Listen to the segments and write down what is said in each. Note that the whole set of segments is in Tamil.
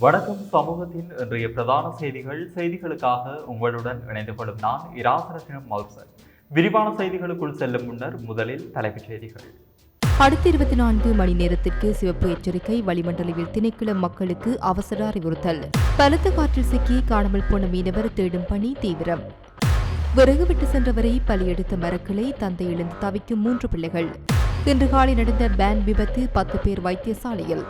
வணக்கம் சமூகத்தின் இன்றைய பிரதான செய்திகள் செய்திகளுக்காக உங்களுடன் இணைந்து கொள்ளும் நான் இராசரத்தினம் மௌசன் விரிவான செய்திகளுக்குள் செல்லும் முன்னர் முதலில் தலைப்புச் செய்திகள். அடுத்த இருபத்தி நான்கு மணி நேரத்திற்கு சிவப்பு எச்சரிக்கை வளிமண்டலவில் திணைக்குளம் மக்களுக்கு அவசர அறிவுறுத்தல். பலத்த காற்றில் சிக்கி காணாமல் போன மீனவர் தேடும் பணி தீவிரம். விறகு விட்டு சென்றவரை பலியெடுத்த மரக்கிளை தந்தை இழந்து தவிக்கும் மூன்று பிள்ளைகள். இன்று காலை நடந்த பேன் விபத்து பத்து பேர் வைத்தியசாலையில்.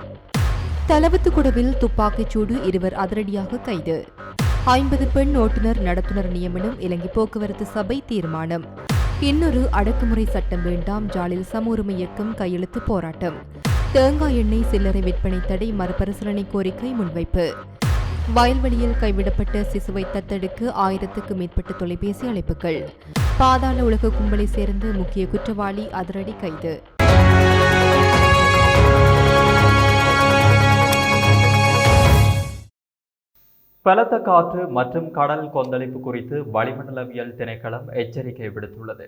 தலவத்துக்குடவில் துப்பாக்கிச் சூடு இருவர் அதிரடியாக கைது. ஐம்பது பெண் ஓட்டுநர் நடத்துனர் நியமனம் இலங்கை போக்குவரத்து சபை தீர்மானம். இன்னொரு அடக்குமுறை சட்டம் வேண்டாம் ஜாலில் சம உரிமை இயக்கம் கையெழுத்து போராட்டம். தேங்காய் எண்ணெய் சில்லறை விற்பனை தடை மறுபரிசீலனை கோரிக்கை முன்வைப்பு. வயல்வெளியில் கைவிடப்பட்ட சிசுவை தத்தெடுக்க ஆயிரத்துக்கு மேற்பட்ட தொலைபேசி அழைப்புகள். பாதாள உலக கும்பலை சேர்ந்த முக்கிய குற்றவாளி அதிரடி கைது. பலத்த காற்று மற்றும் கடல் கொந்தளிப்பு குறித்து வளிமண்டலவியல் திணைக்களம் எச்சரிக்கை விடுத்துள்ளது.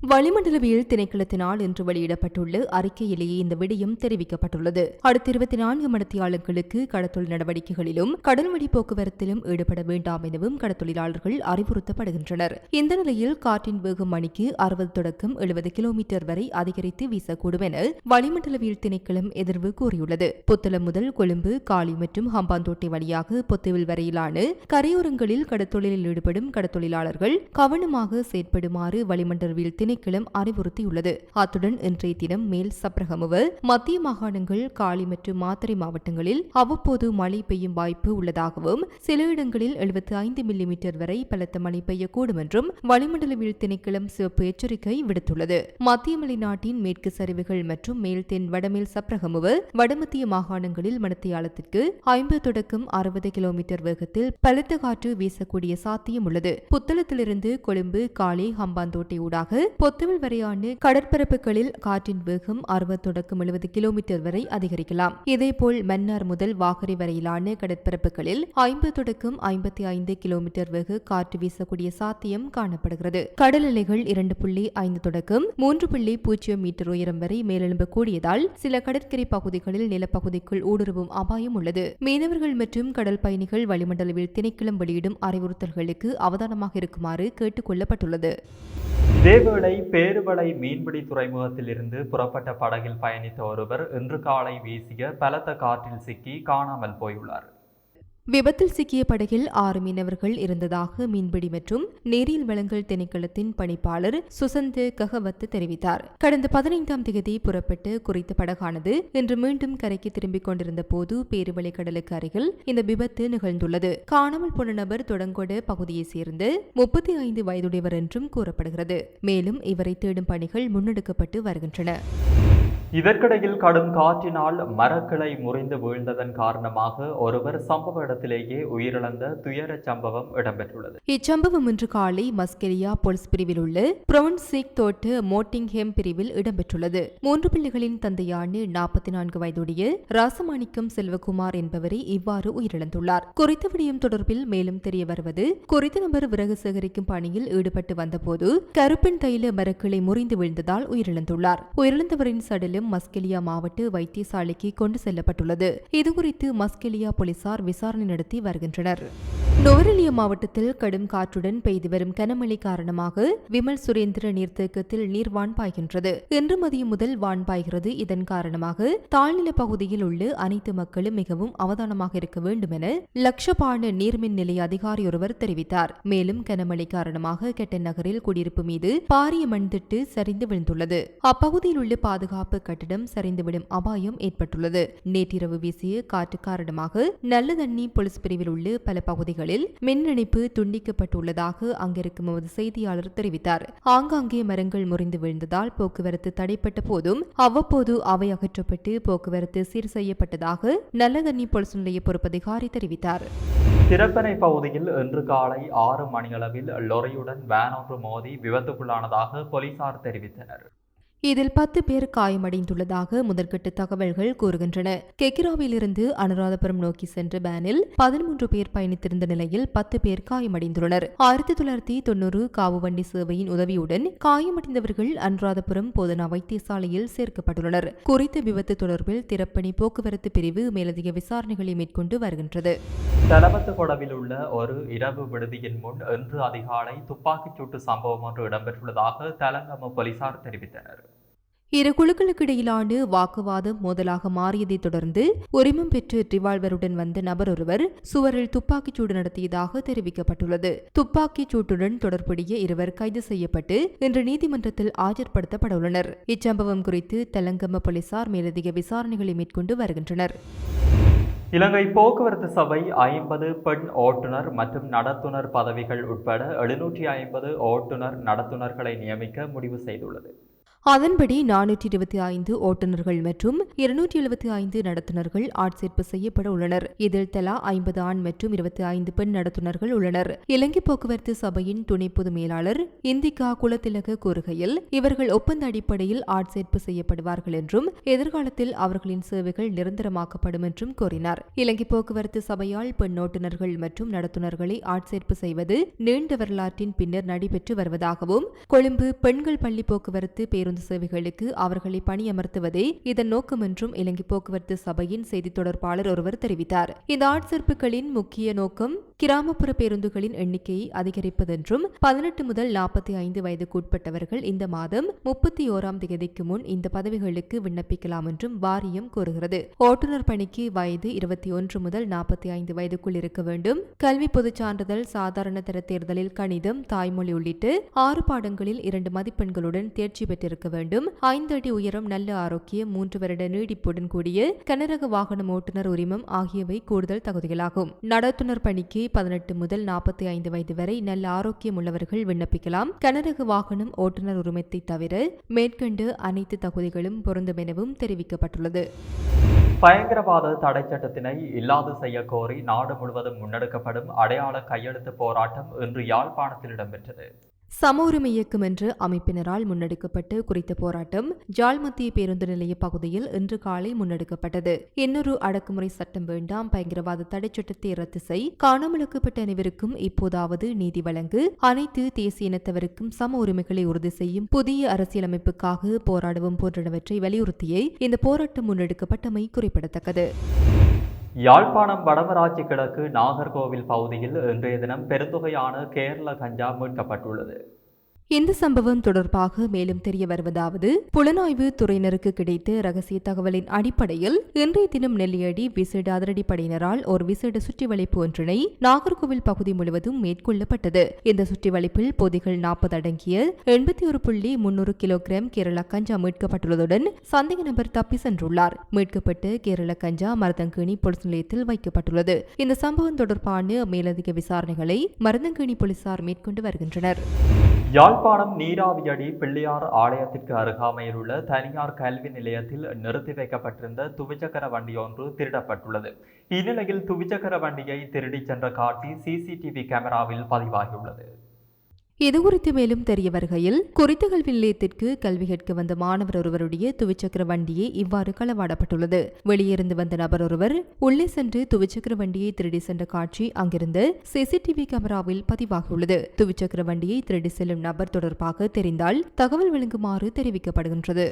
வளிமண்டலவியல் திணைக்களத்தினால் இன்று வெளியிடப்பட்டுள்ள அறிக்கையிலேயே இந்த விடயம் தெரிவிக்கப்பட்டுள்ளது. அடுத்த இருபத்தி நான்கு மணித்தியாளர்களுக்கு கடத்தொழில் நடவடிக்கைகளிலும் கடல்வழி போக்குவரத்திலும் ஈடுபட வேண்டாம் எனவும் கடத்தொழிலாளர்கள் அறிவுறுத்தப்படுகின்றனர். இந்த நிலையில் காற்றின் வேகம் மணிக்கு அறுபது தொடக்கம் எழுபது கிலோமீட்டர் வரை அதிகரித்து வீசக்கூடும் என வளிமண்டலவியல் திணைக்களம் எதிர்வு கூறியுள்ளது. புத்தளம் முதல் கொழும்பு காலி மற்றும் ஹம்பாந்தோட்டை வழியாக பொத்துவில் வரையிலான கரையோரங்களில் கடத்தொழிலில் ஈடுபடும் கடத்தொழிலாளர்கள் கவனமாக செயற்படுமாறு வளிமண்டலவியல் திணைக்களம் அறிவுறுத்தியுள்ளது. அத்துடன் இன்றைய தினம் மேல் சப்ரகமுவல் மத்திய மாகாணங்கள் காலி மற்றும் மாத்தறை மாவட்டங்களில் அவ்வப்போது மழை பெய்யும் வாய்ப்பு உள்ளதாகவும் சில இடங்களில் எழுபத்தி ஐந்து மில்லிமீட்டர் வரை பலத்த மழை பெய்யக்கூடும் என்றும் வளிமண்டலவியல் திணைக்களம் சிவப்பு எச்சரிக்கை விடுத்துள்ளது. மத்திய மலைநாட்டின் மேற்கு சரிவுகள் மற்றும் மேல் தென் வடமேல் சப்ரகமுவ வடமத்திய மாகாணங்களில் மணத்தியாலத்திற்கு ஐம்பது தொடக்கம் அறுபது கிலோமீட்டர் வேகத்தில் பலத்த காற்று வீசக்கூடிய சாத்தியம் உள்ளது. புத்தளத்திலிருந்து கொழும்பு காலி ஹம்பாந்தோட்டை ஊடாக பொத்துவில் வரையான கடற்பரப்புகளில் காற்றின் வேகம் அறுபது தொடக்கம் எழுபது கிலோமீட்டர் வரை அதிகரிக்கலாம். இதேபோல் மன்னார் முதல் வாகரை வரையிலான கடற்பரப்புகளில் ஐம்பது தொடக்கம் ஐம்பத்தி ஐந்து கிலோமீட்டர் வெகு காற்று வீசக்கூடிய சாத்தியம் காணப்படுகிறது. கடல் அலைகள் இரண்டு புள்ளி ஐந்து தொடக்கம் மூன்று புள்ளி பூஜ்ஜியம் மீட்டர் உயரம் வரை மேலெழும்பக்கூடியதால் சில கடற்கரை பகுதிகளில் நிலப்பகுதிக்குள் ஊடுருவும் அபாயம் உள்ளது. மீனவர்கள் மற்றும் கடல் பயணிகள் வளிமண்டலவில் திணைக்களம் வெளியிடும் அறிவுறுத்தல்களுக்கு அவதானமாக இருக்குமாறு கேட்டுக் கொள்ளப்பட்டுள்ளது. இதேவேளை பேருவளை மீன்பிடி துறைமுகத்தில் இருந்து புறப்பட்ட படகில் பயணித்த ஒருவர் இன்று காலை வீசிய பலத்த காற்றில் சிக்கி காணாமல் போயுள்ளார். விபத்தில் சிக்கிய படகில் ஆறு மீனவர்கள் இருந்ததாக மீன்பிடி மற்றும் நேரியல் வளங்கள் திணைக்களத்தின் பணிப்பாளர் சுசந்த் ககவத்து தெரிவித்தார். கடந்த பதினைந்தாம் தேதி புறப்பட்டு குறித்த படகானது இன்று மீண்டும் கரைக்கு திரும்பிக் கொண்டிருந்த போது பேருவளை கடலுக்கு அருகில் இந்த விபத்து நிகழ்ந்துள்ளது. காணாமல் போன நபர் தொடங்கொட பகுதியைச் சேர்ந்து முப்பத்தி ஐந்து வயதுடையவர் என்றும் கூறப்படுகிறது. மேலும் இவரை தேடும் பணிகள் முன்னெடுக்கப்பட்டு வருகின்றன. இதற்கிடையில் கடும் காற்றினால் மரக்கிளை முறிந்து வீழ்ந்ததன் காரணமாக ஒருவர் சம்பவ இடத்திலேயே உயிரிழந்த துயர சம்பவம் இடம்பெற்றுள்ளது. இச்சம்பவம் இன்று காலை மஸ்கெரியா போலீஸ் பிரிவில் உள்ள பிரவுன்சிக் தோட்டு மோட்டிங்ஹெம் பிரிவில் இடம்பெற்றுள்ளது. மூன்று பிள்ளைகளின் தந்தையான நாற்பத்தி நான்கு வயதுடைய ராசமாணிக்கம் செல்வகுமார் என்பவரை இவ்வாறு உயிரிழந்துள்ளார். குறித்த விடயம் தொடர்பில் மேலும் தெரிய வருவது குறித்த நபர் விறகு சேகரிக்கும் பணியில் ஈடுபட்டு வந்தபோது கருப்பெண் தைல மரக்கிளை முறிந்து வீழ்ந்ததால் உயிரிழந்துள்ளார். உயிரிழந்தவரின் சடலம் மஸ்கெலியா மாவட்ட வைத்தியசாலைக்கு கொண்டு செல்லப்பட்டுள்ளது. இதுகுறித்து மஸ்கெலியா போலீசார் விசாரணை நடத்தி வருகின்றனர். நுவரெலியா மாவட்டத்தில் கடும் காற்றுடன் பெய்து வரும் கனமழை காரணமாக விமல் சுரேந்திர நீர்த்தேக்கத்தில் நீர் வான் பாய்கின்றது இன்று மதியம் முதல் வான் பாய்கிறது இதன் காரணமாக தாழ்நில பகுதியில் உள்ள அனைத்து மக்களும் மிகவும் அவதானமாக இருக்க வேண்டும் என லட்சபாண நீர்மின் நிலைய அதிகாரி ஒருவர் தெரிவித்தார். மேலும் கனமழை காரணமாக கெட்ட நகரில் குடியிருப்பு மீது பாரிய மண்திட்டு சரிந்து விழுந்துள்ளது. அப்பகுதியில் உள்ள பாதுகாப்பு கட்டிடம் சரிந்துவிடும் அபாயம் ஏற்பட்டுள்ளது. நேற்றிரவு வீசிய காற்று காரணமாக நல்லதண்ணி போலீஸ் பிரிவில் உள்ள பல பகுதிகளில் மின் இணைப்பு துண்டிக்கப்பட்டுள்ளதாக அங்கிருக்கும் எமது செய்தியாளர் தெரிவித்தார். ஆங்காங்கே மரங்கள் முறிந்து விழுந்ததால் போக்குவரத்து தடைப்பட்ட போதும் அவ்வப்போது அவை அகற்றப்பட்டு போக்குவரத்து சீர் செய்யப்பட்டதாக நல்லதண்ணி போலீஸ் நிலைய பொறுப்பதிகாரி தெரிவித்தார். திறப்பனை பகுதியில் இன்று காலை ஆறு மணியளவில் லொரியுடன் வேன் ஒன்று மோதி விபத்துக்குள்ளானதாக போலீசார் தெரிவித்தனர். இதில் பத்து பேர் காயமடைந்துள்ளதாக முதற்கட்ட தகவல்கள் கூறுகின்றன. கெக்கிராவிலிருந்து அனுராதபுரம் நோக்கி சென்ற பேனில் பதிமூன்று பேர் பயணித்திருந்த நிலையில் பத்து பேர் காயமடைந்துள்ளனர். ஆயிரத்தி தொள்ளாயிரத்தி தொன்னூறு காவு வண்டி சேவையின் உதவியுடன் காயமடைந்தவர்கள் அனுராதபுரம் போதனா வைத்தியசாலையில் சேர்க்கப்பட்டுள்ளனர். குறித்த விபத்து தொடர்பில் திறப்பணி போக்குவரத்து பிரிவு மேலதிக விசாரணைகளை மேற்கொண்டு வருகின்றது. தலவத்துகொடவில் உள்ள ஒரு இரவு விடுதியின் முன் இன்று அதிகாலை துப்பாக்கிச் சூட்டு சம்பவம் ஒன்று இடம்பெற்றுள்ளதாக தலங்கம போலீசார் தெரிவித்தனர். இரு குழுக்களுக்கு இடையிலான வாக்குவாதம் மோதலாக மாறியதைத் தொடர்ந்து உரிமம் பெற்று ரிவால்வருடன் வந்த நபர் ஒருவர் சுவரில் துப்பாக்கிச் சூடு நடத்தியதாக தெரிவிக்கப்பட்டுள்ளது. துப்பாக்கிச் சூட்டுடன் தொடர்புடைய இருவர் கைது செய்யப்பட்டு இன்று நீதிமன்றத்தில் ஆஜர்படுத்தப்பட உள்ளனர். இச்சம்பவம் குறித்து தெலங்கம்ம போலீசார் மேலதிக விசாரணைகளை மேற்கொண்டு வருகின்றனர். இலங்கை போக்குவரத்து சபை ஐம்பது பெண் ஓட்டுநர் மற்றும் நடத்துனர் பதவிகள் உட்பட எழுநூற்றி ஐம்பது ஓட்டுநர் நடத்துனர்களை நியமிக்க முடிவு செய்துள்ளது. அதன்படி நானூற்றி இருபத்தி ஐந்து ஓட்டுநர்கள் மற்றும் இருநூற்றி எழுபத்தி ஐந்து நடத்துனர்கள் ஆட்சேர்ப்பு செய்யப்பட உள்ளனர். இதில் தலா ஐம்பது ஆண் மற்றும் இருபத்தி ஐந்து பெண் நடத்துனர்கள் உள்ளனர். இலங்கை போக்குவரத்து சபையின் துணை பொது மேலாளர் இந்திகா குலத்திலக கூறுகையில் இவர்கள் ஒப்பந்த அடிப்படையில் ஆட்சேர்ப்பு செய்யப்படுவார்கள் என்றும் எதிர்காலத்தில் அவர்களின் சேவைகள் நிரந்தரமாக்கப்படும் என்றும் கூறினார். இலங்கை போக்குவரத்து சபையால் பெண் ஓட்டுநர்கள் மற்றும் நடத்துனர்களை ஆட்சேர்ப்பு செய்வது நீண்ட வரலாற்றின் பின்னர் நடைபெற்று வருவதாகவும் கொழும்பு பெண்கள் பள்ளி போக்குவரத்து பேருந்து சேவைகளுக்கு அவர்களை பணியமர்த்துவதே இதன் நோக்கம் என்றும் இலங்கை போக்குவரத்து சபையின் செய்தி தொடர்பாளர் ஒருவர் தெரிவித்தார். இந்த ஆட்சேர்ப்புகளின் முக்கிய நோக்கம் கிராமப்புற பேருந்துகளின் எண்ணிக்கையை அதிகரிப்பதென்றும் பதினெட்டு முதல் நாற்பத்தி ஐந்து வயதுக்குட்பட்டவர்கள் இந்த மாதம் முப்பத்தி ஓராம் தேதிக்கு முன் இந்த பதவிகளுக்கு விண்ணப்பிக்கலாம் என்றும் வாரியம் கூறுகிறது. ஓட்டுநர் பணிக்கு வயது இருபத்தி ஒன்று முதல் நாற்பத்தி ஐந்து வயதுக்குள் இருக்க வேண்டும். கல்வி பொதுச் சான்றிதழ் சாதாரண தர தேர்தலில் கணிதம் தாய்மொழி உள்ளிட்டு ஆறு பாடங்களில் இரண்டு மதிப்பெண்களுடன் தேர்ச்சி பெற்றிருக்க வேண்டும். ஐந்து அடி உயரம் நல்ல ஆரோக்கியம் மூன்று வருட நீடிப்புடன் கூடிய கனரக வாகனம் ஓட்டுநர் உரிமம் ஆகியவை கூடுதல் தகுதிகளாகும். நடத்துனர் பணிக்கு பதினெட்டு முதல் நாற்பத்தி ஐந்து வயது வரை நல்ல ஆரோக்கியம் உள்ளவர்கள் விண்ணப்பிக்கலாம். கனரக வாகனம் ஓட்டுநர் உரிமத்தை தவிர மேற்கண்டு அனைத்து தகுதிகளும் பொருந்தும் எனவும் தெரிவிக்கப்பட்டுள்ளது. பயங்கரவாத தடை சட்டத்தினை இல்லாது செய்ய கோரி நாடு முழுவதும் முன்னெடுக்கப்படும் அடையாள கையெழுத்து போராட்டம் இன்று யாழ்ப்பாணத்தில் இடம்பெற்றது. சம உரிமை இயக்கம் என்ற அமைப்பினரால் முன்னெடுக்கப்பட்டு குறித்த போராட்டம் ஜாழ் மத்திய பேருந்து நிலைய பகுதியில் இன்று காலை முன்னெடுக்கப்பட்டது. இன்னொரு அடக்குமுறை சட்டம் வேண்டாம் பயங்கரவாத தடை சட்டத்தை ரத்து செய் காணாமலுக்கப்பட்ட அனைவருக்கும் இப்போதாவது நீதி வழங்கு அனைத்து தேசிய இனத்தவருக்கும் சம உரிமைகளை உறுதி செய்யும் புதிய அரசியலமைப்புக்காக போராடவும் போன்றவற்றை வலியுறுத்தியே இந்த போராட்டம் முன்னெடுக்கப்பட்டமை குறிப்பிடத்தக்கது. யாழ்ப்பாணம் வடமராட்சி கிழக்கு நாகர்கோவில் பகுதியில் இன்றைய தினம் பெருந்தொகையான கேரள கஞ்சா மீட்கப்பட்டுள்ளது. இந்த சம்பவம் தொடர்பாக மேலும் தெரிய வருவதாவது புலனாய்வு துறையினருக்கு கிடைத்த ரகசிய தகவலின் அடிப்படையில் இன்றைய தினம் நெல்லியடி விசேட அதிரடிப்படையினரால் ஒரு விசேட சுற்றிவளைப்பு ஒன்றினை நாகர்கோவில் பகுதி முழுவதும் மேற்கொள்ளப்பட்டது. இந்த சுற்றிவளைப்பில் பொதிகள் நாற்பது அடங்கிய எண்பத்தி ஒரு புள்ளி முன்னூறு கிலோகிராம் கேரள கஞ்சா மீட்கப்பட்டுள்ளதுடன் சந்தேக நபர் தப்பி சென்றுள்ளார். மீட்கப்பட்டு கேரள கஞ்சா மருதங்கேணி போலீஸ் நிலையத்தில் வைக்கப்பட்டுள்ளது. இந்த சம்பவம் தொடர்பான மேலதிக விசாரணைகளை மருதங்கேணி போலீசார் மேற்கொண்டு வருகின்றனர். யாழ்ப்பாணம் நீராவியடி பிள்ளையார் ஆலயத்திற்கு அருகாமையில் உள்ள தனியார் கல்வி நிலையத்தில் நிறுத்தி வைக்கப்பட்டிருந்த துவிச்சக்கர வண்டி ஒன்று திருடப்பட்டுள்ளது. இந்நிலையில் துவிச்சக்கர வண்டியை திருடிச் சென்ற காட்சி சிசிடிவி கேமராவில் பதிவாகியுள்ளது. இது குறித்து மேலும் தெரிய வருகையில் குறித்த கல்வி நிலையத்திற்கு கல்வி கேட்க வந்த மாணவர் ஒருவருடைய துவிச்சக்கர வண்டியே இவ்வாறு களவாடப்பட்டுள்ளது. வெளியிருந்து வந்த நபர் ஒருவர் உள்ளே சென்று துவிச்சக்கர வண்டியை திருடி சென்ற காட்சி அங்கிருந்து சிசிடிவி கேமராவில் பதிவாகியுள்ளது. துவிச்சக்கர வண்டியை திருடி செல்லும் நபர் தொடர்பாக தெரிந்தால் தகவல் வழங்குமாறு தெரிவிக்கப்படுகின்றது.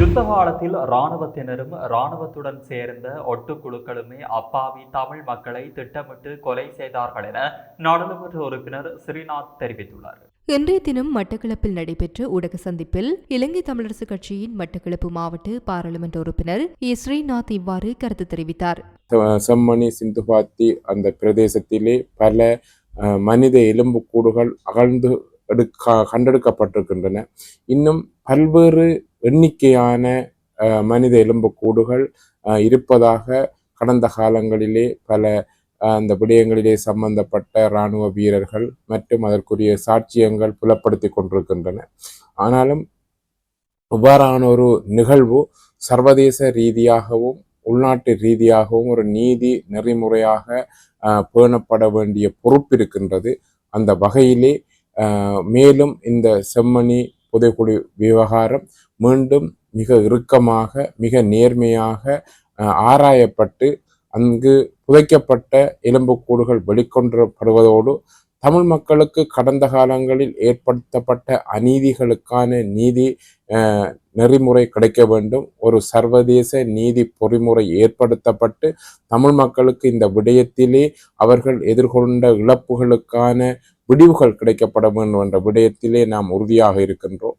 யுத்த காலத்தில் இராணுவத்தினரும் இராணுவத்துடன் சேர்ந்த ஒட்டுக்குழுக்களுமே அப்பாவி தமிழ் மக்களை திட்டமிட்டு கொலை செய்தார்கள் என நாடாளுமன்ற உறுப்பினர் ஸ்ரீநாத் தெரிவித்துள்ளார். இன்றைய தினம் மட்டக்களப்பில் நடைபெற்ற ஊடக சந்திப்பில் இலங்கை தமிழரசு கட்சியின் மட்டக்களப்பு மாவட்ட பாராளுமன்ற உறுப்பினர் இ. ஸ்ரீநாத் இவ்வாறு கருத்து தெரிவித்தார். செம்மணி சிந்துபாத்தி அந்த பிரதேசத்திலே பல அஹ், மனித எலும்புக்கூடுகள் அகழ்ந்து எடுக்க கண்டெடுக்கப்பட்டிருக்கின்றன. இன்னும் பல்வேறு எண்ணிக்கையான மனித எலும்புக்கூடுகள் இருப்பதாக கடந்த காலங்களிலே பல அந்த விடயங்களிலே சம்பந்தப்பட்ட இராணுவ வீரர்கள் மற்றும் அதற்குரிய சாட்சியங்கள் புலப்படுத்தி கொண்டிருக்கின்றன. ஆனாலும் இவ்வாறான ஒரு நிகழ்வு சர்வதேச ரீதியாகவும் உள்நாட்டு ரீதியாகவும் ஒரு நீதி நெறிமுறையாக பேணப்பட வேண்டிய பொறுப்பு இருக்கின்றது. அந்த வகையிலே மேலும் இந்த செம்மணி புதைக்குழி விவகாரம் மீண்டும் மிக இறுக்கமாக மிக நேர்மையாக ஆராயப்பட்டு அங்கு புதைக்கப்பட்ட எலும்புக்கூடுகள் வெளிக்கொண்டப்படுவதோடு தமிழ் மக்களுக்கு கடந்த காலங்களில் ஏற்படுத்தப்பட்ட அநீதிகளுக்கான நீதி நெறிமுறை கிடைக்க வேண்டும். ஒரு சர்வதேச நீதி பொறிமுறை ஏற்படுத்தப்பட்டு தமிழ் மக்களுக்கு இந்த விடயத்திலே அவர்கள் எதிர்கொண்ட இழப்புகளுக்கான விடிவுகள் கிடைக்கப்பட வேண்டும் என்ற விடயத்திலே நாம் உறுதியாக இருக்கின்றோம்.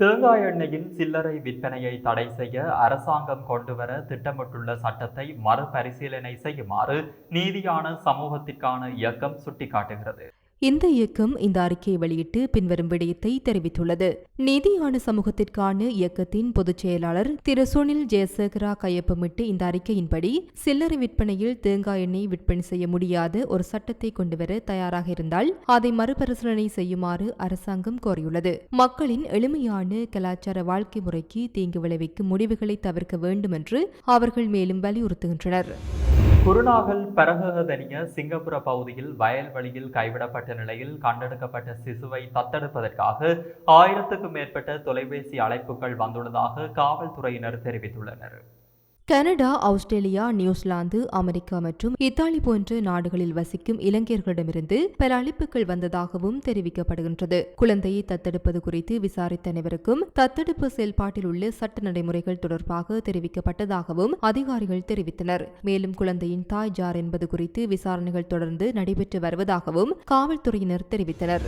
தேங்காய் எண்ணெயின் சில்லறை விற்பனையை தடை செய்ய அரசாங்கம் கொண்டுவர திட்டமிட்டுள்ள சட்டத்தை மறுபரிசீலனை செய்யுமாறு நீதியான சமூகத்திற்கான இயக்கம் சுட்டிக்காட்டுகிறது. இந்த இயக்கம் இந்த அறிக்கையை வெளியிட்டு பின்வரும் விடயத்தை தெரிவித்துள்ளது. நீதியான சமூகத்திற்கான இயக்கத்தின் பொதுச் செயலாளர் திரு சுனில் ஜெயசேகரா கையொப்பமிட்டு இந்த அறிக்கையின்படி சில்லறை விற்பனையில் தேங்காய் எண்ணெய் விற்பனை செய்ய முடியாத ஒரு சட்டத்தை கொண்டுவர தயாராக இருந்தால் அதை மறுபரிசீலனை செய்யுமாறு அரசாங்கம் கோரியுள்ளது. மக்களின் எளிமையான கலாச்சார வாழ்க்கை முறைக்கு தீங்கு விளைவிக்கும் முடிவுகளை தவிர்க்க வேண்டும் என்று அவர்கள் மேலும் வலியுறுத்துகின்றனர். குருநாகல் பரகதனிய சிங்கப்புர பகுதியில் வயல்வெளியில் கைவிடப்பட்ட நிலையில் கண்டெடுக்கப்பட்ட சிசுவை தத்தெடுப்பதற்காக ஆயிரத்துக்கும் மேற்பட்ட தொலைபேசி அழைப்புகள் வந்துள்ளதாக காவல்துறையினர் தெரிவித்துள்ளனர். Canada Australia New Zealand America மற்றும் இத்தாலி போன்ற நாடுகளில் வசிக்கும் இளைஞர்களிடமிருந்து பல அழைப்புகள் வந்ததாகவும் தெரிவிக்கப்படுகின்றது. குழந்தையை தத்தெடுப்பது குறித்து விசாரித்த அனைவருக்கும் தத்தெடுப்பு செயல்பாட்டில் உள்ள சட்ட நடைமுறைகள் தொடர்பாக தெரிவிக்கப்பட்டதாகவும் அதிகாரிகள் தெரிவித்தனர். மேலும் குழந்தையின் தாய் ஜார் என்பது குறித்து விசாரணைகள் தொடர்ந்து நடைபெற்று வருவதாகவும் காவல்துறையினர் தெரிவித்தனர்.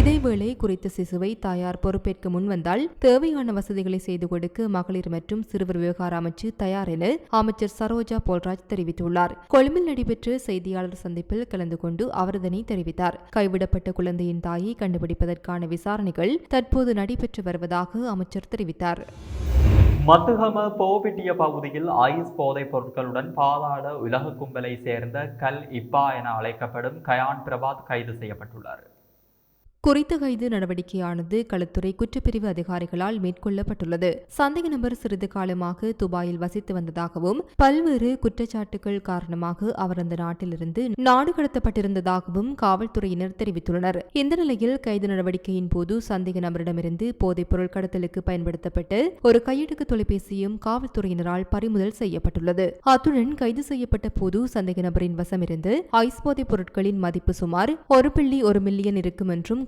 இதேவேளை குறித்த சிசுவை தாயார் பொறுப்பேற்க முன்வந்தால் தேவையான வசதிகளை செய்து கொடுக்க மகளிர் மற்றும் சிறுவர் விவகார அமைச்சு தயார் என அமைச்சர் சரோஜா போல்ராஜ் தெரிவித்துள்ளார். கொழும்பில் நடைபெற்ற செய்தியாளர் சந்திப்பில் கலந்து கொண்டு அவர் இதனை தெரிவித்தார். கைவிடப்பட்ட குழந்தையின் தாயை கண்டுபிடிப்பதற்கான விசாரணைகள் தற்போது நடைபெற்று வருவதாக அமைச்சர் தெரிவித்தார். மத்துகம போபிட்டிய பகுதியில் ஐஸ் போதைப் பொருட்களுடன் பாதாள உலக கும்பலை சேர்ந்த கல் இப்பா என அழைக்கப்படும் கயான் பிரபாத் கைது செய்யப்பட்டுள்ளார். குறித்த கைது நடவடிக்கையானது களத்துறை குற்றப்பிரிவு அதிகாரிகளால் மேற்கொள்ளப்பட்டுள்ளது. சந்தேக நபர் சிறிது காலமாக துபாயில் வசித்து வந்ததாகவும் பல்வேறு குற்றச்சாட்டுகள் காரணமாக அவர் அந்த நாட்டிலிருந்து நாடு கடத்தப்பட்டிருந்ததாகவும் காவல்துறையினர் தெரிவித்துள்ளனர். இந்த நிலையில் கைது நடவடிக்கையின் போது சந்தேக நபரிடமிருந்து போதைப் பொருள் கடத்தலுக்கு பயன்படுத்தப்பட்டு ஒரு கையடக்கு தொலைபேசியும் காவல்துறையினரால் பறிமுதல் செய்யப்பட்டுள்ளது. அத்துடன் கைது செய்யப்பட்ட போது சந்தேக நபரின் வசமிருந்து ஐஸ் போதைப் பொருட்களின் மதிப்பு சுமார் ஒரு புள்ளி ஒரு மில்லியன் இருக்கும் என்றும்